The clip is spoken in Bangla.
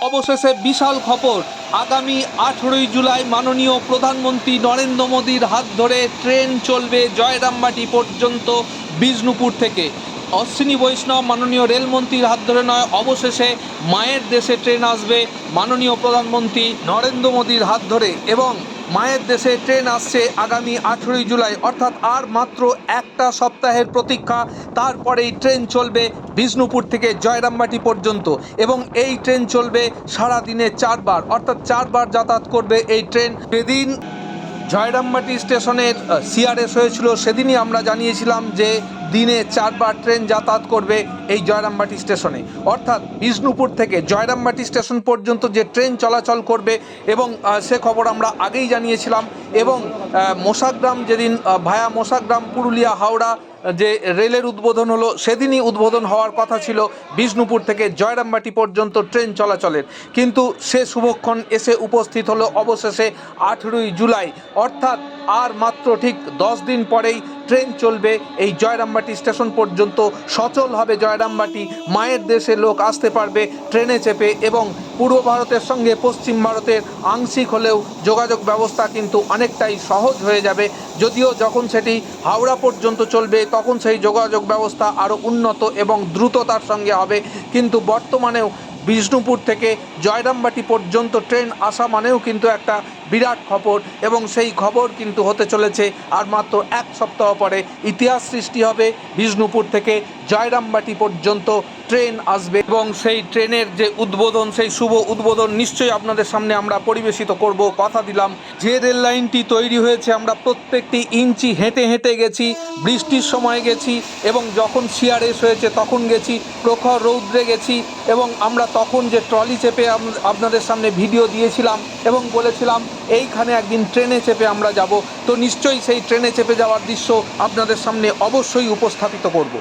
অবশেষে বিশাল খবর। আগামী আঠেরোই জুলাই মাননীয় প্রধানমন্ত্রী নরেন্দ্র মোদীর হাত ধরে ট্রেন চলবে জয়রামবাটি পর্যন্ত বিষ্ণুপুর থেকে। অশ্বিনী বৈষ্ণব মাননীয় রেলমন্ত্রীর হাত ধরে নয়, অবশেষে মায়ের দেশে ট্রেন আসবে মাননীয় প্রধানমন্ত্রী নরেন্দ্র মোদীর হাত ধরে এবং মায়ের দেশে ট্রেন আসছে আগামী আঠেরোই জুলাই, অর্থাৎ আর মাত্র একটা সপ্তাহের প্রতীক্ষা। তারপরেই ট্রেন চলবে বিষ্ণুপুর থেকে জয়রামবাটি পর্যন্ত এবং এই ট্রেন চলবে সারা দিনে চারবার, অর্থাৎ চারবার যাতায়াত করবে এই ট্রেন। সেদিন জয়রামবাটি স্টেশনের সিআরএস হয়েছিল, সেদিনই আমরা জানিয়েছিলাম যে দিনে চারবার ট্রেন যাতায়াত করবে এই জয়রামবাটি স্টেশনে। অর্থাৎ বিষ্ণুপুর থেকে জয়রামবাটি স্টেশন পর্যন্ত যে ট্রেন চলাচল করবে এবং সে খবর আমরা আগেই জানিয়েছিলাম এবং আহ, মোসাগ্রাম যেদিন ভায়া মোসাগ্রাম পুরুলিয়া হাওড়া যে রেলের উদ্বোধন হলো সেদিনই উদ্বোধন হওয়ার কথা ছিল বিষ্ণুপুর থেকে জয়রামবাটি পর্যন্ত ট্রেন চলাচলের। কিন্তু সে শুভক্ষণ এসে উপস্থিত হলো অবশেষে আঠেরোই জুলাই। অর্থাৎ আর মাত্র ঠিক দশ দিন পরেই ট্রেন চলবে, এই জয়রামবাটি স্টেশন পর্যন্ত সচল হবে। জয়রামবাটি, মায়ের দেশে লোক আসতে পারবে ট্রেনে চেপে এবং পূর্ব ভারতের সঙ্গে পশ্চিম ভারতের আংশিক হলেও যোগাযোগ ব্যবস্থা কিন্তু অনেকটাই সহজ হয়ে যাবে। যদিও যখন সেটি হাওড়া পর্যন্ত চলবে, তখন সেই যোগাযোগ ব্যবস্থা আরও উন্নত এবং দ্রুততার সঙ্গে হবে। কিন্তু বর্তমানেও বিষ্ণুপুর থেকে জয়রামবাটি পর্যন্ত ট্রেন আসা মানেও কিন্তু একটা বিরাট খবর এবং সেই খবর কিন্তু হতে চলেছে আর মাত্র এক সপ্তাহ পরে ইতিহাস সৃষ্টি হবে বিষ্ণুপুর থেকে জয়রামবাটি পর্যন্ত ট্রেন আসবে এবং সেই ট্রেনের যে উদ্বোধন, সেই শুভ উদ্বোধন নিশ্চয়ই আপনাদের সামনে আমরা পরিবেশিত করব, কথা দিলাম। যে রেল লাইনটি তৈরি হয়েছে, আমরা প্রত্যেকটি ইঞ্চি হেঁটে হেঁটে গেছি, বৃষ্টির সময় গেছি এবং যখন সিআরএস হয়েছে তখন গেছি, প্রখর রৌদ্রে গেছি এবং আমরা তখন যে ট্রলি চেপে আপনাদের সামনে ভিডিও দিয়েছিলাম এবং বলেছিলাম এইখানে একদিন ট্রেনে চেপে আমরা যাব। তো নিশ্চয়ই সেই ট্রেনে চেপে যাওয়ার দৃশ্য আপনাদের সামনে অবশ্যই উপস্থাপিত করব।